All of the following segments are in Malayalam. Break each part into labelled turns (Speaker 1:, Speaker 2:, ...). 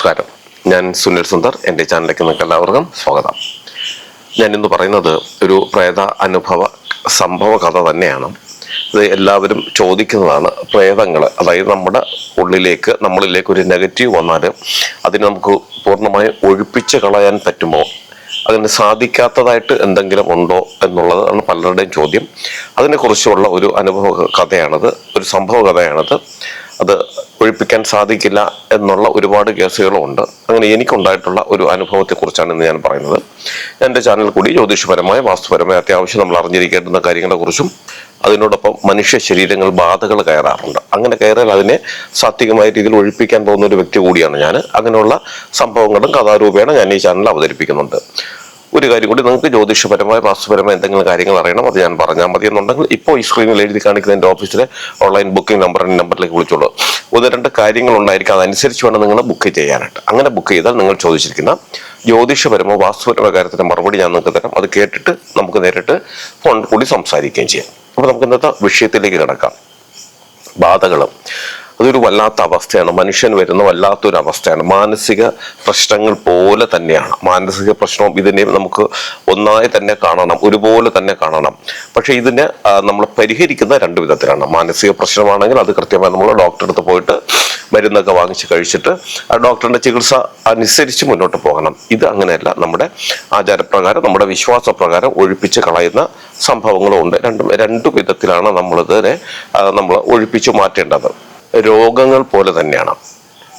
Speaker 1: നമസ്കാരം. ഞാൻ സുനിൽ സുന്ദർ എന്റെ ചാനലിലേക്ക് നിങ്ങൾക്ക് എല്ലാവർക്കും സ്വാഗതം. ഞാൻ ഇന്ന് പറയുന്നത് ഒരു പ്രേത അനുഭവ സംഭവ കഥ തന്നെയാണ്. ഇത് എല്ലാവരും ചോദിക്കുന്നതാണ് പ്രേതങ്ങൾ അതായത് നമ്മുടെ ഉള്ളിലേക്ക് നമ്മളിലേക്ക് ഒരു നെഗറ്റീവ് വന്നാൽ അതിനെ നമുക്ക് പൂർണമായും ഒഴിപ്പിച്ച് കളയാൻ പറ്റുമോ? അതിന് സാധിക്കാത്തതായിട്ട് എന്തെങ്കിലും ഉണ്ടോ എന്നുള്ളതാണ് പലരുടെയും ചോദ്യം. അതിനെക്കുറിച്ചുള്ള ഒരു അനുഭവ കഥയാണത്. ഒരു സംഭവ കഥയാണത്. അത് ഒഴിപ്പിക്കാൻ സാധിക്കില്ല എന്നുള്ള ഒരുപാട് കേസുകളും ഉണ്ട് അങ്ങനെ എനിക്കുണ്ടായിട്ടുള്ള ഒരു അനുഭവത്തെക്കുറിച്ചാണ് ഇന്ന് ഞാൻ പറയുന്നത്. എന്റെ ചാനൽ കൂടി ജ്യോതിഷപരമായ വാസ്തുപരമായ അത്യാവശ്യം നമ്മൾ അറിഞ്ഞിരിക്കേണ്ടുന്ന കാര്യങ്ങളെക്കുറിച്ചും അതിനോടൊപ്പം മനുഷ്യ ശരീരങ്ങൾ ബാധകൾ കയറാറുണ്ട്. അങ്ങനെ കയറിയാൽ അതിനെ സാത്വികമായ രീതിയിൽ ഒഴിപ്പിക്കാൻ പോകുന്ന ഒരു വ്യക്തി കൂടിയാണ് ഞാൻ അങ്ങനെയുള്ള സംഭവങ്ങളും കഥാരൂപേണ ഞാൻ ഈ ചാനൽ അവതരിപ്പിക്കുന്നുണ്ട്. ഒരു കാര്യം കൂടി നിങ്ങൾക്ക് ജ്യോതിഷപരമായ വാസ്തുപരമായ എന്തെങ്കിലും കാര്യങ്ങൾ അറിയണം അത് ഞാൻ പറഞ്ഞാൽ മതി എന്നുണ്ടെങ്കിൽ ഇപ്പോൾ ഈ സ്ക്രീനിൽ എഴുതി കാണിക്കുന്ന എന്റെ ഓഫീസിലെ ഓൺലൈൻ ബുക്കിംഗ് നമ്പർ നമ്പറിലേക്ക് വിളിച്ചോളൂ. ഒന്ന് രണ്ട് കാര്യങ്ങൾ ഉണ്ടായിരിക്കും അതനുസരിച്ച് വേണം നിങ്ങൾ ബുക്ക് ചെയ്യാനായിട്ട്. അങ്ങനെ ബുക്ക് ചെയ്താൽ നിങ്ങൾ ചോദിച്ചിരിക്കുന്ന ജ്യോതിഷപരമോ വാസ്തുപരമോ കാര്യത്തിന്റെ മറുപടി ഞാൻ നിങ്ങൾക്ക് തരാം. അത് കേട്ടിട്ട് നമുക്ക് നേരിട്ട് ഫോൺ കൂടി സംസാരിക്കുകയും ചെയ്യാം. അപ്പോൾ നമുക്ക് ഇന്നത്തെ വിഷയത്തിലേക്ക് കിടക്കാം. ബാധകളും. അതൊരു വല്ലാത്ത അവസ്ഥയാണ്. മനുഷ്യൻ വരുന്ന വല്ലാത്തൊരു അവസ്ഥയാണ്. മാനസിക പ്രശ്നങ്ങൾ പോലെ തന്നെയാണ്. മാനസിക പ്രശ്നവും ഇതിനെ നമുക്ക് ഒന്നായി തന്നെ കാണണം ഒരുപോലെ തന്നെ കാണണം. പക്ഷെ ഇതിനെ നമ്മൾ പരിഹരിക്കുന്ന രണ്ട് വിധത്തിലാണ്. മാനസിക പ്രശ്നമാണെങ്കിൽ അത് കൃത്യമായി നമ്മൾ ഡോക്ടറെ അടുത്ത് പോയിട്ട് മരുന്നൊക്കെ വാങ്ങിച്ച് കഴിച്ചിട്ട് ആ ഡോക്ടറിന്റെ ചികിത്സ അനുസരിച്ച് മുന്നോട്ട് പോകണം. ഇത് അങ്ങനെയല്ല. നമ്മുടെ ആചാരപ്രകാരം നമ്മുടെ വിശ്വാസപ്രകാരം ഒഴിപ്പിച്ച് കളയുന്ന സംഭവങ്ങളും ഉണ്ട്. രണ്ടും രണ്ടു വിധത്തിലാണ് നമ്മളിതിനെ നമ്മൾ ഒഴിപ്പിച്ചു മാറ്റേണ്ടത്. രോഗങ്ങൾ പോലെ തന്നെയാണ്.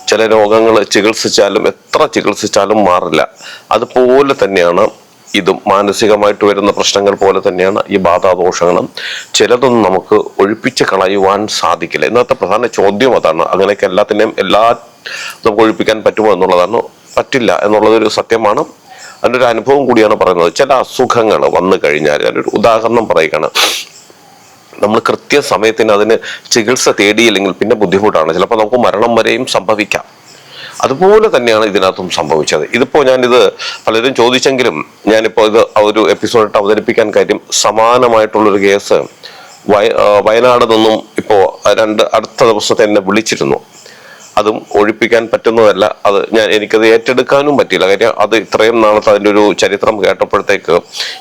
Speaker 1: ചില രോഗങ്ങൾ ചികിത്സിച്ചാലും എത്ര ചികിത്സിച്ചാലും മാറില്ല. അതുപോലെ തന്നെയാണ് ഇതും. മാനസികമായിട്ട് വരുന്ന പ്രശ്നങ്ങൾ പോലെ തന്നെയാണ് ഈ ബാധാദോഷങ്ങളും. ചിലതൊന്നും നമുക്ക് ഒഴിപ്പിച്ച് കളയുവാൻ സാധിക്കില്ല. ഇന്നത്തെ പ്രധാന ചോദ്യം അതാണ്. അങ്ങനെയൊക്കെ എല്ലാത്തിനെയും എല്ലാ നമുക്ക് ഒഴിപ്പിക്കാൻ പറ്റുമോ എന്നുള്ളതാണ്. പറ്റില്ല എന്നുള്ളതൊരു സത്യമാണ്. അതിന്റെ ഒരു അനുഭവം കൂടിയാണ് പറയുന്നത്. ചില അസുഖങ്ങൾ വന്നു കഴിഞ്ഞാൽ ഒരു ഉദാഹരണം പറയുകയാണ്. നമ്മൾ കൃത്യസമയത്തിന് അതിന് ചികിത്സ തേടിയില്ലെങ്കിൽ പിന്നെ ബുദ്ധിമുട്ടാണ്. ചിലപ്പോൾ നമുക്ക് മരണം വരെയും സംഭവിക്കാം. അതുപോലെ തന്നെയാണ് ഇതിനകത്തും സംഭവിച്ചത്. ഇതിപ്പോൾ ഞാനിത് പലരും ചോദിച്ചെങ്കിലും ഞാനിപ്പോൾ ഇത് ഒരു എപ്പിസോഡിട്ട് അവതരിപ്പിക്കാൻ കാര്യം സമാനമായിട്ടുള്ളൊരു കേസ് വയ വയനാട് നിന്നും ഇപ്പോൾ രണ്ട് അടുത്ത ദിവസത്തെ എന്നെ വിളിച്ചിരുന്നു. അതും ഒഴിപ്പിക്കാൻ പറ്റുന്നതല്ല. അത് ഞാൻ എനിക്കത് ഏറ്റെടുക്കാനും പറ്റിയില്ല. കാര്യം അത് ഇത്രയും നാളത്തെ അതിന്റെ ഒരു ചരിത്രം കേട്ടപ്പോഴത്തേക്ക്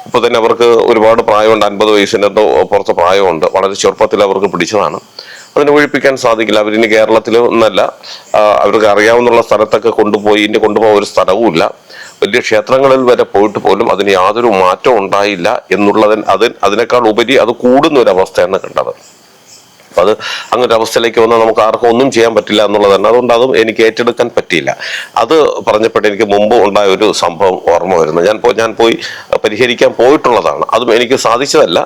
Speaker 1: ഇപ്പോൾ തന്നെ അവർക്ക് ഒരുപാട് പ്രായമുണ്ട്. അൻപത് വയസ്സിന്റെ പുറത്ത് പ്രായമുണ്ട്. വളരെ ചെറുപ്പത്തിൽ അവർക്ക് പിടിച്ചതാണ്. അതിനെ ഒഴിപ്പിക്കാൻ സാധിക്കില്ല. അവരിനി കേരളത്തിൽ ഒന്നല്ല. അവർക്ക് അറിയാവുന്ന സ്ഥലത്തൊക്കെ കൊണ്ടുപോയി ഇനി കൊണ്ടുപോകാൻ ഒരു സ്ഥലവുമില്ല വലിയ ക്ഷേത്രങ്ങളിൽ വരെ പോയിട്ട് പോലും അതിന് യാതൊരു മാറ്റവും ഉണ്ടായില്ല എന്നുള്ളതിന് അതിന് അതിനേക്കാൾ ഉപരി അത് കൂടുന്ന ഒരു അവസ്ഥയാണ് കണ്ടത്. അത് അങ്ങനെ അവസ്ഥയിലേക്ക് വന്നാൽ നമുക്ക് ആർക്കും ഒന്നും ചെയ്യാൻ പറ്റില്ല എന്നുള്ളത് തന്നെ അതുകൊണ്ട് അതും എനിക്ക് ഏറ്റെടുക്കാൻ പറ്റിയില്ല. അത് പറഞ്ഞപ്പോൾ എനിക്ക് മുമ്പ് ഉണ്ടായ ഒരു സംഭവം ഓർമ്മ വരുന്നു. ഞാൻ ഞാൻ പോയി പരിഹരിക്കാൻ പോയിട്ടുള്ളതാണ്. അതും എനിക്ക് സാധിച്ചതല്ല.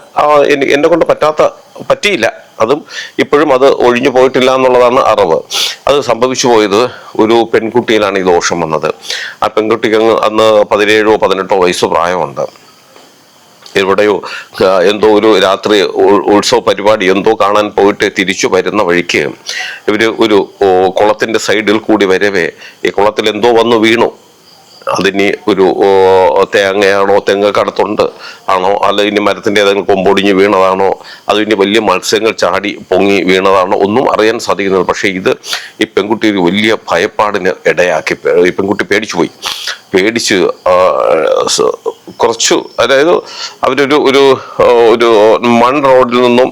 Speaker 1: എന്നെ കൊണ്ട് പറ്റാത്ത പറ്റിയില്ല. അതും ഇപ്പോഴും അത് ഒഴിഞ്ഞു പോയിട്ടില്ല എന്നുള്ളതാണ് അറിവ്. അത് സംഭവിച്ചു പോയത് ഒരു പെൺകുട്ടിയിലാണ് ഈ ദോഷം വന്നത്. ആ പെൺകുട്ടിക്ക് അന്ന് പതിനേഴോ പതിനെട്ടോ വയസ്സ് പ്രായമുണ്ട്. എവിടെയോ എന്തോ ഒരു രാത്രി ഉത്സവ പരിപാടി എന്തോ കാണാൻ പോയിട്ട് തിരിച്ചു വരുന്ന വഴിക്ക് ഇവർ ഒരു കുളത്തിന്റെ സൈഡിൽ കൂടി വരവേ ഈ കുളത്തിൽ എന്തോ വന്നു വീണു. അതിനി ഒരു തേങ്ങയാണോ തെങ്ങ് കടത്തുണ്ട് ആണോ അല്ല ഇനി മരത്തിന്റെ ഏതെങ്കിലും കൊമ്പൊടിഞ്ഞ് വീണതാണോ അത് ഇനി വലിയ മത്സ്യങ്ങൾ ചാടി പൊങ്ങി വീണതാണോ ഒന്നും അറിയാൻ സാധിക്കുന്നില്ല. പക്ഷേ ഇത് ഈ പെൺകുട്ടി ഒരു വലിയ ഭയപ്പാടിന് ഇടയാക്കി ഈ പെൺകുട്ടി പേടിച്ചു പോയി. പേടിച്ച് കുറച്ചു അതായത് അവരൊരു ഒരു ഒരു മൺ റോഡിൽ നിന്നും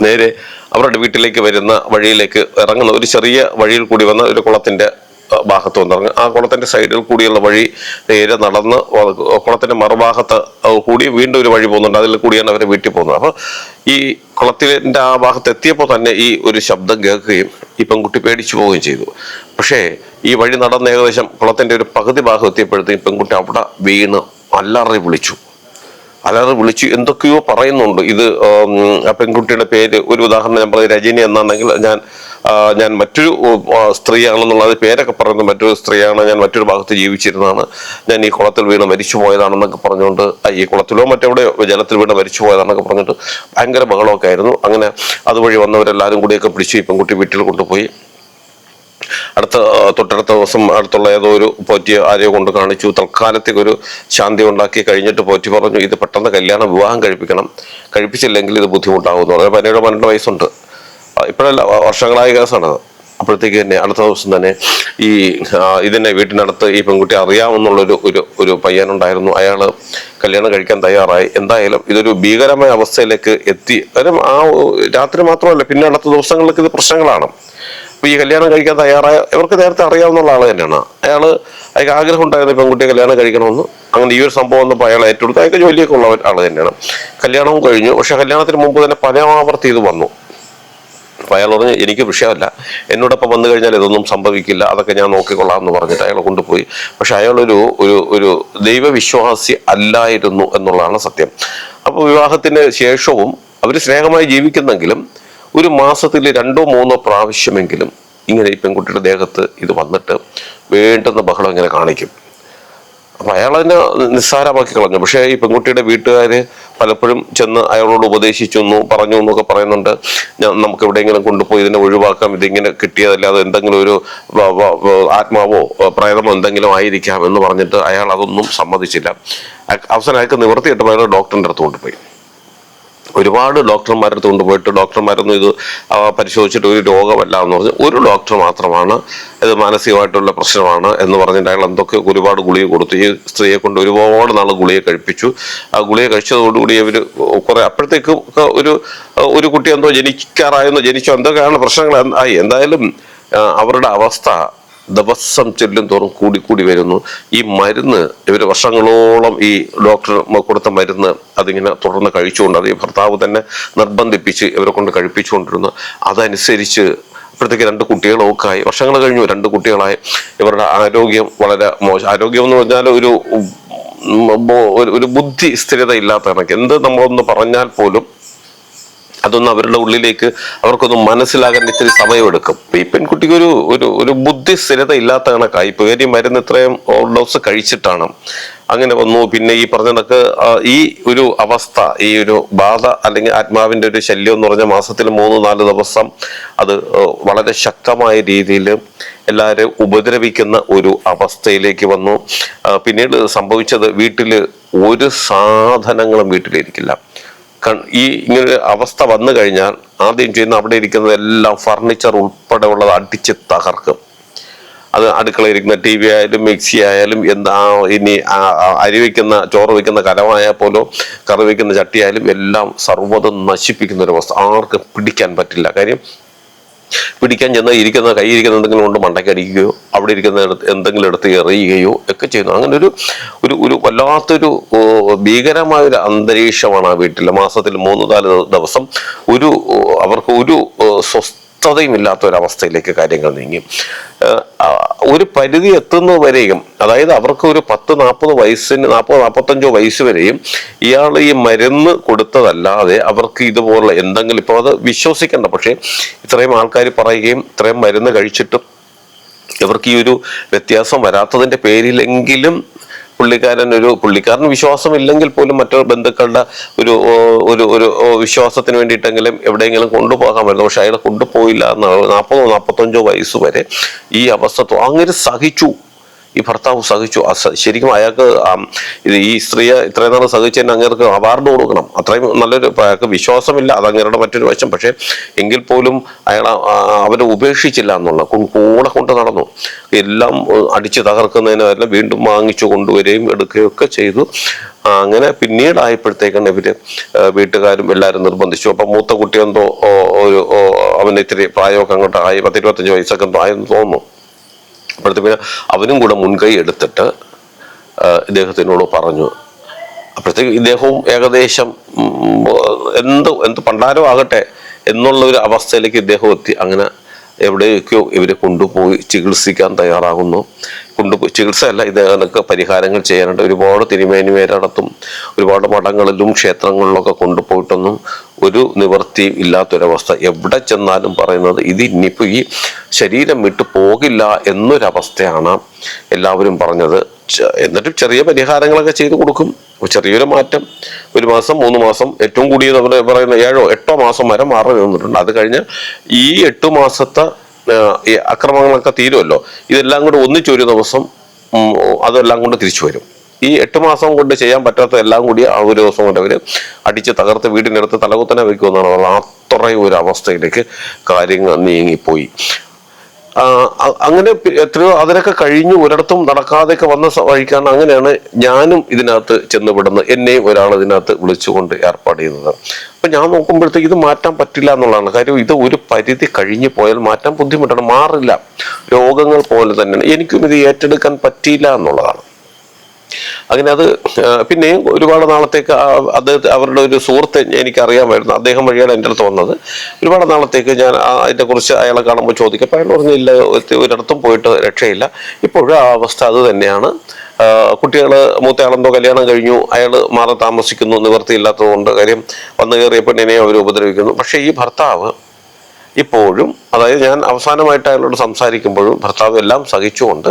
Speaker 1: നേരെ അവരുടെ വീട്ടിലേക്ക് വരുന്ന വഴിയിലേക്ക് ഇറങ്ങുന്ന ഒരു ചെറിയ വഴിയിൽ കൂടി വന്ന ഒരു കുളത്തിന്റെ ആ, ഭാഗത്ത് വന്നിറങ്ങി ആ കുളത്തിന്റെ സൈഡിൽ കൂടിയുള്ള വഴി നേരെ നടന്ന് കുളത്തിന്റെ മറുഭാഗത്ത് കൂടി വീണ്ടും ഒരു വഴി പോകുന്നുണ്ട്. അതിൽ കൂടിയാണ് അവരെ വീട്ടിൽ പോകുന്നത്. അപ്പൊ ഈ കുളത്തിന്റെ ആ ഭാഗത്ത് എത്തിയപ്പോൾ തന്നെ ഈ ഒരു ശബ്ദം കേൾക്കുകയും ഈ പെൺകുട്ടി പേടിച്ചു പോവുകയും ചെയ്തു. പക്ഷേ ഈ വഴി നടന്ന് ഏകദേശം കുളത്തിന്റെ ഒരു പകുതി ഭാഗം എത്തിയപ്പോഴത്തേക്കും പെൺകുട്ടി അവിടെ വീണ് അല്ലറി വിളിച്ചു. അല്ലാതെ വിളിച്ചു. എന്തൊക്കെയോ പറയുന്നുണ്ട്. ഇത് ആ പെൺകുട്ടിയുടെ പേര്. ഒരു ഉദാഹരണം ഞാൻ പറയുന്നത് രജനി എന്നാണെങ്കിൽ ഞാൻ ഞാൻ മറ്റൊരു സ്ത്രീയാണെന്നുള്ള സ്ത്രീയാണെന്നുള്ളത് പേരൊക്കെ പറയുന്നത് മറ്റൊരു സ്ത്രീയാണ് ഞാൻ മറ്റൊരു ഭാഗത്ത് ജീവിച്ചിരുന്നതാണ്. ഞാൻ ഈ കുളത്തിൽ വീണ് മരിച്ചു പോയതാണെന്നൊക്കെ പറഞ്ഞുകൊണ്ട് ഈ കുളത്തിലോ മറ്റെവിടെയോ ജലത്തിൽ വീണ് മരിച്ചു പോയതാണെന്നൊക്കെ പറഞ്ഞിട്ട് ഭയങ്കര ബഹളമൊക്കെ ആയിരുന്നു. അങ്ങനെ അതുവഴി വന്നവരെല്ലാവരും കൂടിയൊക്കെ പിടിച്ച് ഈ പെൺകുട്ടി വീട്ടിൽ കൊണ്ടുപോയി. അടുത്ത തൊട്ടടുത്ത ദിവസം അടുത്തുള്ള ഏതോ ഒരു പോറ്റി ആരെയോ കൊണ്ട് കാണിച്ചു. തൽക്കാലത്തേക്ക് ഒരു ശാന്തി ഉണ്ടാക്കി കഴിഞ്ഞിട്ട് പോറ്റി പറഞ്ഞു ഇത് പെട്ടെന്ന് കല്യാണം വിവാഹം കഴിപ്പിക്കണം. കഴിപ്പിച്ചില്ലെങ്കിൽ ഇത് ബുദ്ധിമുട്ടാകുമെന്ന് പറഞ്ഞു. പതിനേഴോ പന്ത്രണ്ട് വയസ്സുണ്ട്. ഇപ്പോഴല്ല വർഷങ്ങളായ കേസാണത്. അപ്പോഴത്തേക്ക് തന്നെ അടുത്ത ദിവസം തന്നെ ഈ ഇതിനെ വീട്ടിനടുത്ത് ഈ പെൺകുട്ടി അറിയാമെന്നുള്ളൊരു ഒരു ഒരു പയ്യനുണ്ടായിരുന്നു. അയാൾ കല്യാണം കഴിക്കാൻ തയ്യാറായി. എന്തായാലും ഇതൊരു ഭീകരമായ അവസ്ഥയിലേക്ക് എത്തി. കാര്യം ആ രാത്രി മാത്രമല്ല പിന്നെ അടുത്ത ദിവസങ്ങളിലേക്ക് ഇത് പ്രശ്നങ്ങളാണ്. അപ്പൊ ഈ കല്യാണം കഴിക്കാൻ തയ്യാറായ ഇവർക്ക് നേരത്തെ അറിയാവുന്ന ആൾ തന്നെയാണ്. അയാൾ അയാൾക്ക് ആഗ്രഹം ഉണ്ടായിരുന്നു പെൺകുട്ടിയെ കല്യാണം കഴിക്കണമെന്ന്. അങ്ങനെ ഈ ഒരു സംഭവം വന്നപ്പോൾ അയാൾ ഏറ്റെടുത്ത്. അയാൾക്ക് ജോലിയൊക്കെ ഉള്ള ആൾ തന്നെയാണ്. കല്യാണവും കഴിഞ്ഞു. പക്ഷെ കല്യാണത്തിന് മുമ്പ് തന്നെ പല ആവർത്തി ഇത് വന്നു. അപ്പൊ അയാൾ പറഞ്ഞു എനിക്ക് വിഷയമല്ല. എന്നോടൊപ്പം വന്നു കഴിഞ്ഞാൽ ഇതൊന്നും സംഭവിക്കില്ല. അതൊക്കെ ഞാൻ നോക്കിക്കൊള്ളാം എന്ന് പറഞ്ഞിട്ട് അയാളെ കൊണ്ടുപോയി. പക്ഷെ അയാളൊരു ഒരു ഒരു ദൈവവിശ്വാസി അല്ലായിരുന്നു എന്നുള്ളതാണ് സത്യം. അപ്പോൾ വിവാഹത്തിന് ശേഷവും അവർ സ്നേഹമായി ജീവിക്കുന്നെങ്കിലും ഒരു മാസത്തിൽ രണ്ടോ മൂന്നോ പ്രാവശ്യമെങ്കിലും ഇങ്ങനെ ഈ പെൺകുട്ടിയുടെ ദേഹത്ത് ഇത് വന്നിട്ട് വേണ്ടുന്ന ബഹളം ഇങ്ങനെ കാണിക്കും. അപ്പൊ അയാൾ അതിനെ നിസ്സാരമാക്കി കളഞ്ഞു. പക്ഷേ ഈ പെൺകുട്ടിയുടെ വീട്ടുകാര് പലപ്പോഴും ചെന്ന് അയാളോട് ഉപദേശിച്ചു എന്നു പറഞ്ഞു എന്നൊക്കെ പറയുന്നുണ്ട്. നമുക്ക് എവിടെയെങ്കിലും കൊണ്ടുപോയി ഇതിനെ ഒഴിവാക്കാം. ഇതിങ്ങനെ കിട്ടിയതല്ലാതെ എന്തെങ്കിലും ഒരു ആത്മാവോ പ്രേതമോ എന്തെങ്കിലും ആയിരിക്കാം എന്ന് പറഞ്ഞിട്ട് അയാൾ അതൊന്നും സമ്മതിച്ചില്ല. അവസാനം അയാൾക്ക് നിവർത്തി കിട്ടുമ്പോൾ അയാൾ ഡോക്ടറിന്റെ അടുത്ത് കൊണ്ടുപോയി. ഒരുപാട് ഡോക്ടർമാരുടെ അടുത്ത് കൊണ്ടുപോയിട്ട് ഡോക്ടർമാരൊന്നും ഇത് പരിശോധിച്ചിട്ട് ഒരു രോഗമല്ല എന്ന് പറഞ്ഞ് ഒരു ഡോക്ടർ മാത്രമാണ് ഇത് മാനസികമായിട്ടുള്ള പ്രശ്നമാണ് എന്ന് പറഞ്ഞിട്ട് എന്തൊക്കെ ഒരുപാട് ഗുളിക കൊടുത്തു. ഈ സ്ത്രീയെ കൊണ്ട് ഒരുപാട് നാൾ ഗുളിക കഴിപ്പിച്ചു. ആ ഗുളിക കഴിച്ചതോടുകൂടി ഇവർ കുറെ അപ്പോഴത്തേക്കും ഒരു ഒരു കുട്ടി എന്തോ ജനിക്കാറായെന്നോ ജനിച്ചോ എന്തൊക്കെയാണ് പ്രശ്നങ്ങൾ ആയി. എന്തായാലും അവരുടെ അവസ്ഥ ദിവസം ചെല്ലും തോറും കൂടി കൂടി വരുന്നു. ഈ മരുന്ന് ഇവർ വർഷങ്ങളോളം ഈ ഡോക്ടർ കൊടുത്ത മരുന്ന് അതിങ്ങനെ തുടർന്ന് കഴിച്ചുകൊണ്ട് അത് ഈ ഭർത്താവ് തന്നെ നിർബന്ധിപ്പിച്ച് ഇവരെ കൊണ്ട് കഴിപ്പിച്ചുകൊണ്ടിരുന്നു. അതനുസരിച്ച് അപ്പോഴത്തേക്ക് രണ്ട് കുട്ടികളൊക്കെ ആയി. വർഷങ്ങൾ കഴിഞ്ഞു രണ്ട് കുട്ടികളായി. ഇവരുടെ ആരോഗ്യം വളരെ മോശം. ആരോഗ്യം എന്ന് പറഞ്ഞാൽ ഒരു- ഒരു ബുദ്ധി സ്ഥിരത ഇല്ലാത്ത കണക്ക്. എന്ത് നമ്മളൊന്ന് പറഞ്ഞാൽ പോലും അതൊന്നും അവരുടെ ഉള്ളിലേക്ക് അവർക്കൊന്നും മനസ്സിലാകാൻ ഇത്തിരി സമയമെടുക്കും. ഈ പെൺകുട്ടിക്ക് ഒരു ഒരു ഒരു ബുദ്ധി സ്ഥിരത ഇല്ലാത്ത കണക്കായി ഈ മരുന്ന് ഇത്രയും ഡോസ് കഴിച്ചിട്ടാണ് അങ്ങനെ വന്നു. പിന്നെ ഈ പറഞ്ഞ കണക്ക് ഈ ഒരു അവസ്ഥ ഈ ഒരു ബാധ അല്ലെങ്കിൽ ആത്മാവിന്റെ ഒരു ശല്യം എന്ന് പറഞ്ഞ മാസത്തിൽ മൂന്ന് നാല് ദിവസം അത് വളരെ ശക്തമായ രീതിയിൽ എല്ലാവരെയും ഉപദ്രവിക്കുന്ന ഒരു അവസ്ഥയിലേക്ക് വന്നു. പിന്നീട് സംഭവിച്ചത് വീട്ടിൽ ഒരു സാധനങ്ങളും വീട്ടിലിരിക്കില്ല. ഈ ഇങ്ങനെ ഒരു അവസ്ഥ വന്നു കഴിഞ്ഞാൽ ആദ്യം ചെയ്യുന്ന അവിടെ ഇരിക്കുന്നതെല്ലാം ഫർണിച്ചർ ഉൾപ്പെടെ ഉള്ളത് അടിച്ച് തകർക്കും. അത് അടുക്കളയിരിക്കുന്ന ടി വി ആയാലും മിക്സി ആയാലും എന്താ ഇനി അരി വയ്ക്കുന്ന ചോറ് വയ്ക്കുന്ന കലമായാൽ പോലും കറി വയ്ക്കുന്ന ചട്ടിയായാലും എല്ലാം സർവതും നശിപ്പിക്കുന്ന ഒരു അവസ്ഥ. ആർക്കും പിടിക്കാൻ പറ്റില്ല. കാര്യം പിടിക്കാൻ ചെന്ന് ഇരിക്കുന്ന കൈ ഇരിക്കുന്ന എന്തെങ്കിലും കൊണ്ട് മണ്ടയ്ക്കടിക്കുകയോ അവിടെ ഇരിക്കുന്ന എന്തെങ്കിലും എടുത്ത് എറിയുകയോ ഒക്കെ ചെയ്യുന്നു. അങ്ങനെ ഒരു ഒരു ഒരു വല്ലാത്തൊരു ഭീകരമായ ഒരു അന്തരീക്ഷമാണ് ആ വീട്ടിൽ മാസത്തിൽ മൂന്ന് നാല് ദിവസം ഒരു അവർക്ക് ഒരു ഓ, സ്വസ്ഥതയും ഇല്ലാത്ത ഒരു അവസ്ഥയിലേക്ക് കാര്യങ്ങൾ നീങ്ങി ഒരു പരിധി എത്തുന്നവരെയും അതായത് അവർക്ക് ഒരു പത്ത് നാൽപ്പത് വയസ്സിന് നാൽപ്പത് നാൽപ്പത്തഞ്ചോ വയസ്സ് വരെയും ഇയാൾ ഈ മരുന്ന് കൊടുത്തതല്ലാതെ അവർക്ക് ഇതുപോലുള്ള എന്തെങ്കിലും ഇപ്പോൾ അത് വിശ്വസിക്കണ്ട പക്ഷേ ഇത്രയും ആൾക്കാർ പറയുകയും ഇത്രയും മരുന്ന് കഴിച്ചിട്ടും ഇവർക്ക് ഈ ഒരു വ്യത്യാസം വരാത്തതിന്റെ പേരിലെങ്കിലും പുള്ളിക്കാരൻ ഒരു പുള്ളിക്കാരന് വിശ്വാസമില്ലെങ്കിൽ പോലും മറ്റു ബന്ധുക്കളുടെ ഒരു ഒരു ഒരു വിശ്വാസത്തിന് വേണ്ടിയിട്ടെങ്കിലും എവിടെയെങ്കിലും കൊണ്ടുപോകാമായിരുന്നു പക്ഷെ അയാൾ കൊണ്ടുപോയില്ല എന്നാണ്. നാൽപ്പതോ നാൽപ്പത്തഞ്ചോ വയസ്സ് വരെ ഈ അവസ്ഥ. അങ്ങനെ സഹിച്ചു. ഈ ഭർത്താവ് സഹിച്ചു. ശരിക്കും അയാൾക്ക് ഈ സ്ത്രീയെ ഇത്രയും നാൾ സഹിച്ചതിന് അങ്ങേർക്ക് അവാർഡ് കൊടുക്കണം. അത്രയും നല്ലൊരു അയാൾക്ക് വിശ്വാസമില്ല. അത് അങ്ങേരുടെ മറ്റൊരു വശം. പക്ഷേ എങ്കിൽ പോലും അയാൾ അവരെ ഉപേക്ഷിച്ചില്ല എന്നുള്ള കൂടെ കൊണ്ട് നടന്നു. എല്ലാം അടിച്ചു അടിച്ച് തകർക്കുന്നതിന് എല്ലാം വീണ്ടും വാങ്ങിച്ചു കൊണ്ടുവരികയും എടുക്കുകയും ഒക്കെ ചെയ്തു. അങ്ങനെ പിന്നീടായപ്പോഴത്തേക്കാണ് ഇവർ വീട്ടുകാരും എല്ലാവരും നിർബന്ധിച്ചു. അപ്പൊ മൂത്ത കുട്ടി എന്തോ ഓ, ഒരു അവന് ഇത്തിരി പ്രായമൊക്കെ അങ്ങോട്ട് ആയി പത്തിരുപത്തഞ്ച് വയസ്സൊക്കെ ആയെന്ന് തോന്നുന്നു. അപ്പോഴത്തേക്ക് അവനും കൂടെ മുൻകൈ എടുത്തിട്ട് ഇദ്ദേഹത്തിനോട് പറഞ്ഞു. അപ്പോഴത്തേക്ക് ഇദ്ദേഹവും ഏകദേശം എന്ത് എന്ത് പണ്ടാരമാകട്ടെ എന്നുള്ള ഒരു അവസ്ഥയിലേക്ക് ഇദ്ദേഹം എത്തി. അങ്ങനെ എവിടെയൊക്കെയോ ഇവരെ കൊണ്ടുപോയി ചികിത്സിക്കാൻ തയ്യാറാകുന്നു. കൊണ്ടുപോയി ചികിത്സയല്ല ഇതിനൊക്കെ പരിഹാരങ്ങൾ ചെയ്യാനുണ്ട്. ഒരുപാട് തിരുമേനിമേരടത്തും ഒരുപാട് മഠങ്ങളിലും ക്ഷേത്രങ്ങളിലൊക്കെ കൊണ്ടുപോയിട്ടൊന്നും ഒരു നിവൃത്തിയും ഇല്ലാത്തൊരവസ്ഥ. എവിടെ ചെന്നാലും പറയുന്നത് ഇത് ഇനിയിപ്പോൾ ഈ ശരീരം വിട്ടു പോകില്ല എന്നൊരവസ്ഥയാണ് എല്ലാവരും പറഞ്ഞത്. എന്നിട്ട് ചെറിയ പരിഹാരങ്ങളൊക്കെ ചെയ്തു കൊടുക്കും. ചെറിയൊരു മാറ്റം ഒരു മാസം മൂന്ന് മാസം ഏറ്റവും അവർ പറയുന്ന ഏഴോ എട്ടോ മാസം വരെ മാറി നിന്നിട്ടുണ്ട്. അത് കഴിഞ്ഞ് ഈ എട്ടു മാസത്തെ അക്രമങ്ങളൊക്കെ തീരുമല്ലോ ഇതെല്ലാം കൂടെ ഒന്നിച്ചൊരു ദിവസം അതെല്ലാം കൊണ്ട് തിരിച്ചു വരും. ഈ എട്ട് മാസം കൊണ്ട് ചെയ്യാൻ പറ്റാത്ത എല്ലാം കൂടി ആ ഒരു ദിവസം കൊണ്ട് അവർ അടിച്ച് തകർത്ത് വീടിനടുത്ത് തലകുത്തനെ വെക്കുമെന്നാണ് അത്രയും ഒരു അവസ്ഥയിലേക്ക് കാര്യങ്ങൾ നീങ്ങിപ്പോയി. അങ്ങനെ എത്രയോ അതിനൊക്കെ കഴിഞ്ഞു ഒരിടത്തും നടക്കാതെയൊക്കെ വന്ന വഴിക്കാണ് അങ്ങനെയാണ് ഞാനും ഇതിനകത്ത് ചെന്നുപെടുന്നത്. എന്നെയും ഒരാൾ ഇതിനകത്ത് വിളിച്ചുകൊണ്ട് ഏർപ്പാട് ചെയ്യുന്നത്. അപ്പൊ ഞാൻ നോക്കുമ്പോഴത്തേക്ക് ഇത് മാറ്റാൻ പറ്റില്ല എന്നുള്ളതാണ്. കാര്യം ഇത് ഒരു പരിധി കഴിഞ്ഞു പോയാൽ മാറ്റാൻ ബുദ്ധിമുട്ടാണ്. മാറില്ല. രോഗങ്ങൾ പോലെ തന്നെയാണ്. എനിക്കും ഇത് ഏറ്റെടുക്കാൻ പറ്റിയില്ല എന്നുള്ളതാണ്. അങ്ങനെ അത് പിന്നെയും ഒരുപാട് നാളത്തേക്ക് അദ്ദേഹത്തെ അവരുടെ ഒരു സുഹൃത്ത് എനിക്ക് അറിയാമായിരുന്നു അദ്ദേഹം വഴിയാണ് എന്റെ അടുത്ത് വന്നത്. ഒരുപാട് നാളത്തേക്ക് ഞാൻ അതിനെക്കുറിച്ച് അതിനെ കുറിച്ച് അയാളെ കാണുമ്പോൾ ചോദിക്കും. അപ്പോൾ അയാൾ പറഞ്ഞില്ല ഒരിടത്തും പോയിട്ട് രക്ഷയില്ല. ഇപ്പോഴും ആ അവസ്ഥ അത് തന്നെയാണ്. കുട്ടികൾ മൂത്തയാളെന്തോ കല്യാണം കഴിഞ്ഞു. അയാൾ മാറി താമസിക്കുന്നു നിവൃത്തിയില്ലാത്തതുകൊണ്ട് കാര്യം വന്നു കയറിയ പെണ്ണിനെ അവർ ഉപദ്രവിക്കുന്നു. പക്ഷേ ഈ ഭർത്താവ് ഇപ്പോഴും അതായത് ഞാൻ അവസാനമായിട്ട് അയാളോട് സംസാരിക്കുമ്പോഴും ഭർത്താവ് എല്ലാം സഹിച്ചുകൊണ്ട്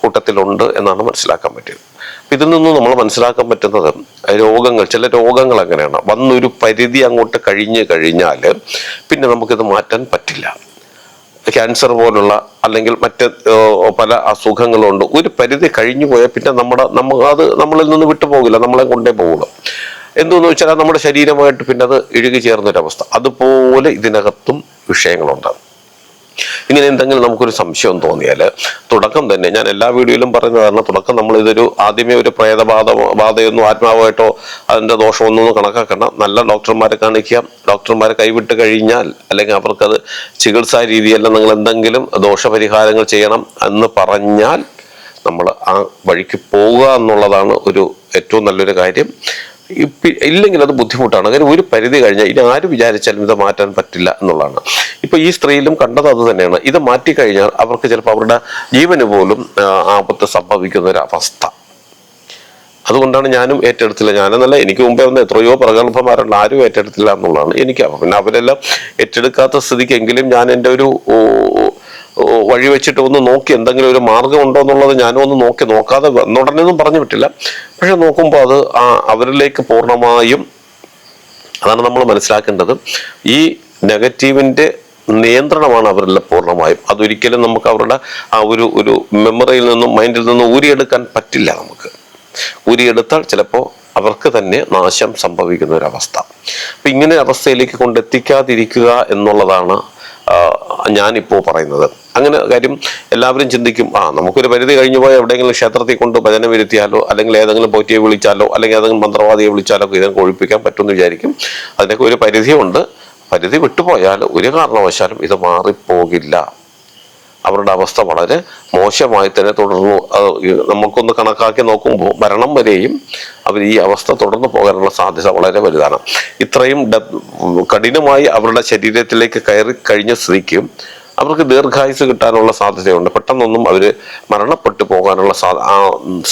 Speaker 1: കൂട്ടത്തിലുണ്ട് എന്നാണ് മനസ്സിലാക്കാൻ പറ്റിയത്. ഇതിൽ നിന്നും നമ്മൾ മനസ്സിലാക്കാൻ പറ്റുന്നത് രോഗങ്ങൾ ചില രോഗങ്ങൾ അങ്ങനെയാണ്. വന്നൊരു പരിധി അങ്ങോട്ട് കഴിഞ്ഞ് കഴിഞ്ഞാൽ പിന്നെ നമുക്കിത് മാറ്റാൻ പറ്റില്ല. ക്യാൻസർ പോലുള്ള അല്ലെങ്കിൽ മറ്റ് പല അസുഖങ്ങളുണ്ട്. ഒരു പരിധി കഴിഞ്ഞു പോയാൽ പിന്നെ നമ്മുടെ നമ്മ അത് നമ്മളിൽ നിന്ന് വിട്ടുപോകില്ല നമ്മളെ കൊണ്ടേ പോകുള്ളൂ എന്തെന്ന് വെച്ചാൽ നമ്മുടെ ശരീരമായിട്ട് പിന്നെ അത് ഇഴുകി ചേർന്നൊരവസ്ഥ. അതുപോലെ ഇതിനകത്തും വിഷയങ്ങളുണ്ട്. ഇങ്ങനെ എന്തെങ്കിലും നമുക്കൊരു സംശയം തോന്നിയാൽ തുടക്കം തന്നെ ഞാൻ എല്ലാ വീഡിയോയിലും പറയുന്നതാണ് തുടക്കം നമ്മൾ ഇതൊരു ആദ്യമേ ഒരു പ്രേതബാധ ബാധയൊന്നും ആത്മാവായിട്ടോ അതിന്റെ ദോഷമൊന്നും കണക്കാക്കണം നല്ല ഡോക്ടർമാരെ കാണിക്കുക. ഡോക്ടർമാരെ കൈവിട്ട് കഴിഞ്ഞാൽ അല്ലെങ്കിൽ അവർക്കത് ചികിത്സാ രീതിയെല്ലാം നിങ്ങൾ എന്തെങ്കിലും ദോഷപരിഹാരങ്ങൾ ചെയ്യണം എന്ന് പറഞ്ഞാൽ നമ്മൾ ആ വഴിക്ക് പോവുക എന്നുള്ളതാണ് ഒരു ഏറ്റവും നല്ലൊരു കാര്യം. ഇല്ലെങ്കിൽ അത് ബുദ്ധിമുട്ടാണ്. അങ്ങനെ ഒരു പരിധി കഴിഞ്ഞാൽ ഇനി ആര് വിചാരിച്ചാലും ഇത് മാറ്റാൻ പറ്റില്ല എന്നുള്ളതാണ്. ഇപ്പൊ ഈ സ്ത്രീയിലും കണ്ടത് അത് തന്നെയാണ്. ഇത് മാറ്റിക്കഴിഞ്ഞാൽ അവർക്ക് ചിലപ്പോൾ അവരുടെ ജീവന് പോലും ആപത്ത് സംഭവിക്കുന്ന ഒരു അവസ്ഥ. അതുകൊണ്ടാണ് ഞാനും ഏറ്റെടുത്തില്ല. ഞാനെന്നല്ല എനിക്ക് മുമ്പേ വന്ന എത്രയോ പ്രഗത്ഭന്മാരുണ്ട്. ആരും ഏറ്റെടുത്തില്ല എന്നുള്ളതാണ് എനിക്ക് പിന്നെ അവരെല്ലാം ഏറ്റെടുക്കാത്ത സ്ഥിതിക്കെങ്കിലും ഞാൻ എന്റെ ഒരു ഓ, ഓ, വഴി വെച്ചിട്ട് ഒന്ന് നോക്കി എന്തെങ്കിലും ഒരു മാർഗം ഉണ്ടോ എന്നുള്ളത് ഞാനും ഒന്ന് നോക്കി നോക്കാതെ വന്നുടനെ ഒന്നും പറഞ്ഞു വിട്ടില്ല പക്ഷെ നോക്കുമ്പോൾ അത് ആ അവരിലേക്ക് പൂർണമായും അതാണ് നമ്മൾ മനസ്സിലാക്കേണ്ടത്. ഈ നെഗറ്റീവിന്റെ നിയന്ത്രണമാണ് അവരെല്ലാം പൂർണമായും. അതൊരിക്കലും നമുക്ക് അവരുടെ ആ ഒരു ഒരു മെമ്മറിയിൽ നിന്നും മൈൻഡിൽ നിന്നും ഊരിയെടുക്കാൻ പറ്റില്ല നമുക്ക്. ഊരിയെടുത്താൽ ചിലപ്പോൾ അവർക്ക് തന്നെ നാശം സംഭവിക്കുന്ന ഒരു അവസ്ഥ അപ്പൊ ഇങ്ങനെ അവസ്ഥയിലേക്ക് കൊണ്ടെത്തിക്കാതിരിക്കുക എന്നുള്ളതാണ് ഞാനിപ്പോൾ പറയുന്നത്. അങ്ങനെ കാര്യം എല്ലാവരും ചിന്തിക്കും ആ നമുക്കൊരു പരിധി കഴിഞ്ഞു പോയാൽ എവിടെയെങ്കിലും ക്ഷേത്രത്തിൽ കൊണ്ട് ഭജന വരുത്തിയാലോ അല്ലെങ്കിൽ ഏതെങ്കിലും പോറ്റിയെ വിളിച്ചാലോ അല്ലെങ്കിൽ ഏതെങ്കിലും മന്ത്രവാദിയെ വിളിച്ചാലോ ഇതൊക്കെ ഒഴിപ്പിക്കാൻ പറ്റുമെന്ന് വിചാരിക്കും. അതിനൊക്കെ ഒരു പരിധിയുണ്ട്. പരിധി വിട്ടുപോയാൽ ഒരു കാരണവശാലും ഇത് മാറിപ്പോകില്ല. അവരുടെ അവസ്ഥ വളരെ മോശമായി തന്നെ തുടർന്നു. അത് നമുക്കൊന്ന് കണക്കാക്കി നോക്കുമ്പോൾ മരണം വരെയും അവർ ഈ അവസ്ഥ തുടർന്നു പോകാനുള്ള സാധ്യത വളരെ വലുതാണ്. ഇത്രയും കഠിനമായി അവരുടെ ശരീരത്തിലേക്ക് കയറി കഴിഞ്ഞ സ്ഥിതിക്കും അവർക്ക് ദീർഘായുസ് കിട്ടാനുള്ള സാധ്യതയുണ്ട്. പെട്ടെന്നൊന്നും അവർ മരണപ്പെട്ടു പോകാനുള്ള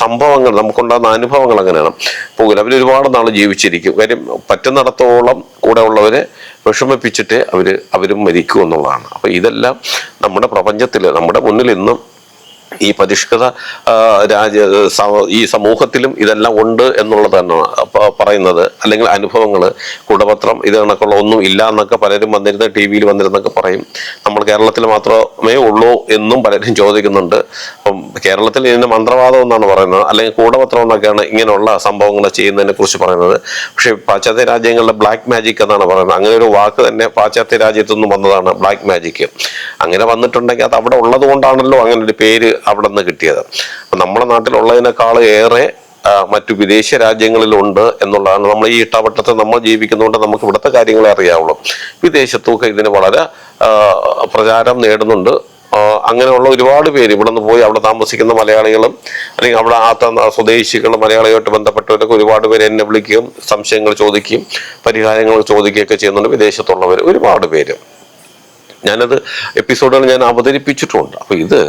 Speaker 1: സംഭവങ്ങൾ നമുക്കുണ്ടാകുന്ന അനുഭവങ്ങൾ അങ്ങനെയാണ്. പോകില്ല. അവർ ഒരുപാട് നാൾ ജീവിച്ചിരിക്കും. കാര്യം പറ്റുന്നിടത്തോളം കൂടെ ഉള്ളവരെ വിഷമിപ്പിച്ചിട്ട് അവർ അവരും മരിക്കും എന്നുള്ളതാണ്. അപ്പൊ ഇതെല്ലാം നമ്മുടെ പ്രപഞ്ചത്തിൽ നമ്മുടെ മുന്നിൽ ഇന്നും ഈ പരിഷ്കൃത ആ, രാജ ഈ സമൂഹത്തിലും ഇതെല്ലാം ഉണ്ട് എന്നുള്ളതാണ് തന്നെയാണ് പറയുന്നത്. അല്ലെങ്കിൽ അനുഭവങ്ങൾ കുടപത്രം ഇത് കണക്കുള്ള ഒന്നും ഇല്ല എന്നൊക്കെ പലരും വന്നിരുന്ന ടി വിയിൽ വന്നിരുന്നൊക്കെ പറയും. നമ്മൾ കേരളത്തിൽ മാത്രമേ ഉള്ളൂ എന്നും പലരും ചോദിക്കുന്നുണ്ട്. അപ്പം കേരളത്തിൽ ഇതിന്റെ മന്ത്രവാദം എന്നാണ് പറയുന്നത്. അല്ലെങ്കിൽ കൂടപത്രം എന്നൊക്കെയാണ് ഇങ്ങനെയുള്ള സംഭവങ്ങൾ ചെയ്യുന്നതിനെ കുറിച്ച് പറയുന്നത്. പക്ഷേ പാശ്ചാത്യ രാജ്യങ്ങളിലെ ബ്ലാക്ക് മാജിക് എന്നാണ് പറയുന്നത്. അങ്ങനെ ഒരു വാക്ക് തന്നെ പാശ്ചാത്യ രാജ്യത്തു നിന്നും വന്നതാണ് ബ്ലാക്ക് മാജിക് അങ്ങനെ വന്നിട്ടുണ്ടെങ്കിൽ അത് അവിടെ ഉള്ളത് കൊണ്ടാണല്ലോ അങ്ങനെ ഒരു പേര് അവിടെ നിന്ന് കിട്ടിയത്. അപ്പം നമ്മുടെ നാട്ടിലുള്ളതിനേക്കാൾ ഏറെ മറ്റു വിദേശ രാജ്യങ്ങളിലുണ്ട് എന്നുള്ളതാണ് നമ്മൾ ഈ ഇട്ടാവട്ടത്ത് നമ്മൾ ജീവിക്കുന്നതുകൊണ്ട് നമുക്ക് ഇവിടുത്തെ കാര്യങ്ങളെ അറിയാവുള്ളൂ. വിദേശത്തൊക്കെ ഇതിന് വളരെ പ്രചാരം നേടുന്നുണ്ട്. അങ്ങനെയുള്ള ഒരുപാട് പേര് ഇവിടെ നിന്ന് പോയി അവിടെ താമസിക്കുന്ന മലയാളികളും അല്ലെങ്കിൽ അവിടെ ആ സ്വദേശികൾ മലയാളിയുമായിട്ട് ബന്ധപ്പെട്ടവരൊക്കെ ഒരുപാട് പേര് എന്നെ വിളിക്കുകയും സംശയങ്ങൾ ചോദിക്കുകയും പരിഹാരങ്ങൾ ചോദിക്കുകയൊക്കെ ചെയ്യുന്നുണ്ട് വിദേശത്തുള്ളവർ ഒരുപാട് പേര്. ഞാനത് എപ്പിസോഡുകൾ ഞാൻ അവതരിപ്പിച്ചിട്ടുണ്ട്. അപ്പൊ ഇത്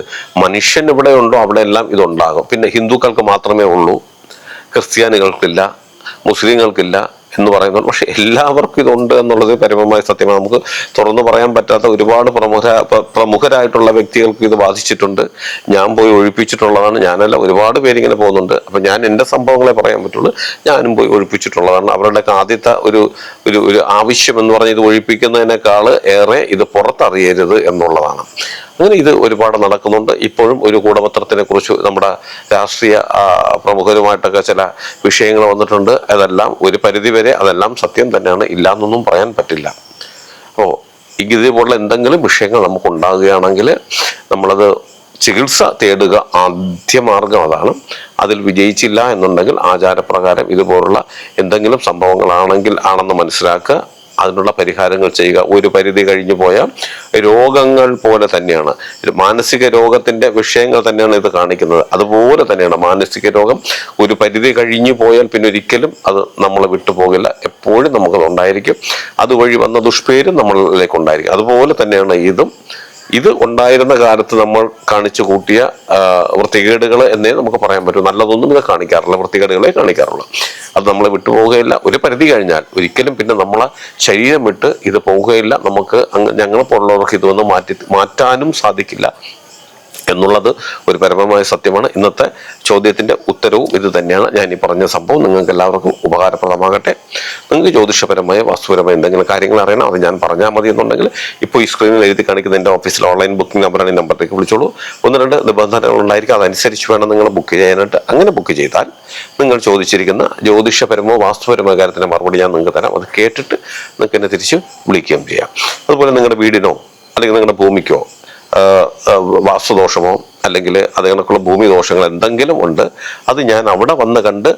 Speaker 1: മനുഷ്യൻ ഇവിടെ ഉണ്ടോ അവിടെ എല്ലാം ഇതുണ്ടാകും. പിന്നെ ഹിന്ദുക്കൾക്ക് മാത്രമേ ഉള്ളൂ ക്രിസ്ത്യാനികൾക്കില്ല മുസ്ലിങ്ങൾക്കില്ല എന്ന് പറയുന്നത്. പക്ഷെ എല്ലാവർക്കും ഇതുണ്ട് എന്നുള്ളത് പരമമായ സത്യമാണ്. നമുക്ക് തുറന്നു പറയാൻ പറ്റാത്ത ഒരുപാട് പ്രമുഖ പ്രമുഖരായിട്ടുള്ള വ്യക്തികൾക്ക് ഇത് ബാധിച്ചിട്ടുണ്ട്. ഞാൻ പോയി ഒഴിപ്പിച്ചിട്ടുള്ളതാണ്. ഞാനല്ല ഒരുപാട് പേരിങ്ങനെ പോകുന്നുണ്ട്. അപ്പൊ ഞാൻ എന്റെ സംഭവങ്ങളെ പറയാൻ പറ്റുള്ളൂ. ഞാനും പോയി ഒഴിപ്പിച്ചിട്ടുള്ളതാണ്. അവരുടെ ആദ്യത്തെ ഒരു ഒരു ഒരു ആവശ്യം എന്ന് പറഞ്ഞ് ഇത് ഒഴിപ്പിക്കുന്നതിനേക്കാൾ ഏറെ ഇത് പുറത്തറിയരുത് എന്നുള്ളതാണ്. അങ്ങനെ ഇത് ഒരുപാട് നടക്കുന്നുണ്ട്. ഇപ്പോഴും ഒരു കൂടപത്രത്തിനെ കുറിച്ച് നമ്മുടെ രാഷ്ട്രീയ പ്രമുഖരുമായിട്ടൊക്കെ ചില വിഷയങ്ങൾ വന്നിട്ടുണ്ട്. അതെല്ലാം ഒരു പരിധിവരെ അതെല്ലാം സത്യം തന്നെയാണ്. ഇല്ല എന്നൊന്നും പറയാൻ പറ്റില്ല. അപ്പോൾ ഇതുപോലുള്ള എന്തെങ്കിലും വിഷയങ്ങൾ നമുക്ക് ഉണ്ടാകുകയാണെങ്കിൽ നമ്മളത് ചികിത്സ തേടുക ആദ്യ മാർഗം അതാണ്. അതിൽ വിജയിച്ചില്ല എന്നുണ്ടെങ്കിൽ ആചാരപ്രകാരം ഇതുപോലുള്ള എന്തെങ്കിലും സംഭവങ്ങളാണെങ്കിൽ ആണെന്ന് മനസ്സിലാക്കുക. അതിനുള്ള പരിഹാരങ്ങൾ ചെയ്യുക. ഒരു പരിധി കഴിഞ്ഞു പോയ രോഗങ്ങൾ പോലെ തന്നെയാണ്. മാനസിക രോഗത്തിന്റെ വിഷയങ്ങൾ തന്നെയാണ് ഇത് കാണിക്കുന്നത്. അതുപോലെ തന്നെയാണ് മാനസിക രോഗം. ഒരു പരിധി കഴിഞ്ഞു പോയാൽ പിന്നെ ഒരിക്കലും അത് നമ്മൾ വിട്ടുപോകില്ല എപ്പോഴും നമുക്കത് ഉണ്ടായിരിക്കും. അതുവഴി വന്ന ദുഷ്പേരും നമ്മളിലേക്ക് ഉണ്ടായിരിക്കും. അതുപോലെ തന്നെയാണ് ഇതും. ഇത് ഉണ്ടായിരുന്ന കാലത്ത് നമ്മൾ കാണിച്ചു കൂട്ടിയ വൃത്തികേടുകൾ എന്നേ നമുക്ക് പറയാൻ പറ്റും. നല്ലതൊന്നും ഇത് കാണിക്കാറില്ല വൃത്തികേടുകളെ കാണിക്കാറുള്ളൂ. അത് നമ്മളെ വിട്ടുപോവുകയില്ല. ഒരു പരിധി കഴിഞ്ഞാൽ ഒരിക്കലും പിന്നെ നമ്മളെ ശരീരം വിട്ട് ഇത് പോവുകയില്ല. നമുക്ക് ഞങ്ങളെ പോലുള്ളവർക്ക് ഇതൊന്നും മാറ്റി മാറ്റാനും സാധിക്കില്ല. എന്നുള്ളത് ഒരു പരമമായ സത്യമാണ്. ഇന്നത്തെ ചോദ്യത്തിന്റെ ഉത്തരവും ഇത് തന്നെയാണ്. ഞാൻ ഈ പറഞ്ഞ സംഭവം നിങ്ങൾക്ക് എല്ലാവർക്കും ഉപകാരപ്രദമാകട്ടെ. നിങ്ങൾക്ക് ജ്യോതിഷപരമായ വാസ്തുപരമായ എന്തെങ്കിലും കാര്യങ്ങൾ അറിയണം അത് ഞാൻ പറഞ്ഞാൽ മതി എന്നുണ്ടെങ്കിൽ ഇപ്പോൾ ഈ സ്ക്രീനിൽ എഴുതി കാണിക്കുന്ന എന്റെ ഓഫീസിൽ ഓൺലൈൻ ബുക്കിംഗ് നമ്പറാണ് ഈ നമ്പറിലേക്ക് വിളിച്ചോളൂ. ഒന്ന് രണ്ട് നിബന്ധനകൾ ഉണ്ടായിരിക്കും. അതനുസരിച്ച് വേണം നിങ്ങൾ ബുക്ക് ചെയ്യാനായിട്ട്. അങ്ങനെ ബുക്ക് ചെയ്താൽ നിങ്ങൾ ചോദിച്ചിരിക്കുന്ന ജ്യോതിഷപരമോ വാസ്തുപരമോ കാര്യത്തിന്റെ മറുപടി ഞാൻ നിങ്ങൾക്ക് തരാം. അത് കേട്ടിട്ട് നിങ്ങൾക്ക് എന്നെ തിരിച്ച് വിളിക്കുകയും ചെയ്യാം. അതുപോലെ നിങ്ങളുടെ വീടിനോ അല്ലെങ്കിൽ നിങ്ങളുടെ ഭൂമിക്കോ വാസ്തുദോഷമോ അല്ലെങ്കിൽ അത് കണക്കുള്ള ഭൂമി ദോഷങ്ങൾ എന്തെങ്കിലും ഉണ്ട് അത് ഞാൻ അവിടെ വന്ന് കണ്ട്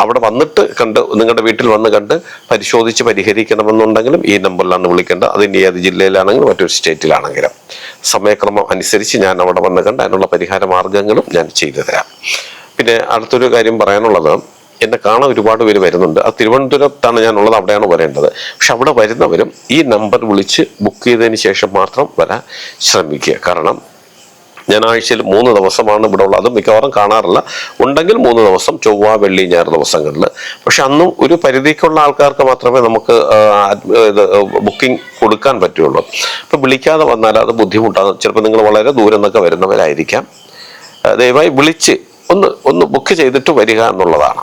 Speaker 1: അവിടെ വന്നിട്ട് കണ്ട് നിങ്ങളുടെ വീട്ടിൽ വന്ന് കണ്ട് പരിശോധിച്ച് പരിഹരിക്കണമെന്നുണ്ടെങ്കിലും ഈ നമ്പറിലാണ് വിളിക്കേണ്ടത്. അത് ഇനി ഏത് ജില്ലയിലാണെങ്കിലും മറ്റൊരു സ്റ്റേറ്റിലാണെങ്കിലും. സമയക്രമം അനുസരിച്ച് ഞാൻ അവിടെ വന്ന് കണ്ട് അതിനുള്ള പരിഹാര മാർഗങ്ങളും ഞാൻ ചെയ്തു തരാം. പിന്നെ അടുത്തൊരു കാര്യം പറയാനുള്ളത് എന്നെ കാണാൻ ഒരുപാട് പേര് വരുന്നുണ്ട്. അത് തിരുവനന്തപുരത്താണ് ഞാനുള്ളത് അവിടെയാണ് വരേണ്ടത്. പക്ഷെ അവിടെ വരുന്നവരും ഈ നമ്പർ വിളിച്ച് ബുക്ക് ചെയ്തതിന് ശേഷം മാത്രം വരാൻ ശ്രമിക്കുക. കാരണം ഞാൻ ആഴ്ചയിൽ മൂന്ന് ദിവസമാണ് ഇവിടെ ഉള്ളത്. അത് മിക്കവാറും കാണാറില്ല. ഉണ്ടെങ്കിൽ മൂന്ന് ദിവസം ചൊവ്വ വെള്ളി ഞായർ ദിവസങ്ങളിൽ. പക്ഷെ അന്നും ഒരു പരിധിക്കുള്ള ആൾക്കാർക്ക് മാത്രമേ നമുക്ക് ബുക്കിംഗ് കൊടുക്കാൻ പറ്റുള്ളൂ. അപ്പം വിളിക്കാതെ വന്നാൽ അത് ബുദ്ധിമുട്ടാണ്. ചിലപ്പോൾ നിങ്ങൾ വളരെ ദൂരം നിന്നൊക്കെ വരുന്നവരായിരിക്കാം. ദയവായി വിളിച്ച് ഒന്ന് ഒന്ന് ബുക്ക് ചെയ്തിട്ട് വരിക എന്നുള്ളതാണ്.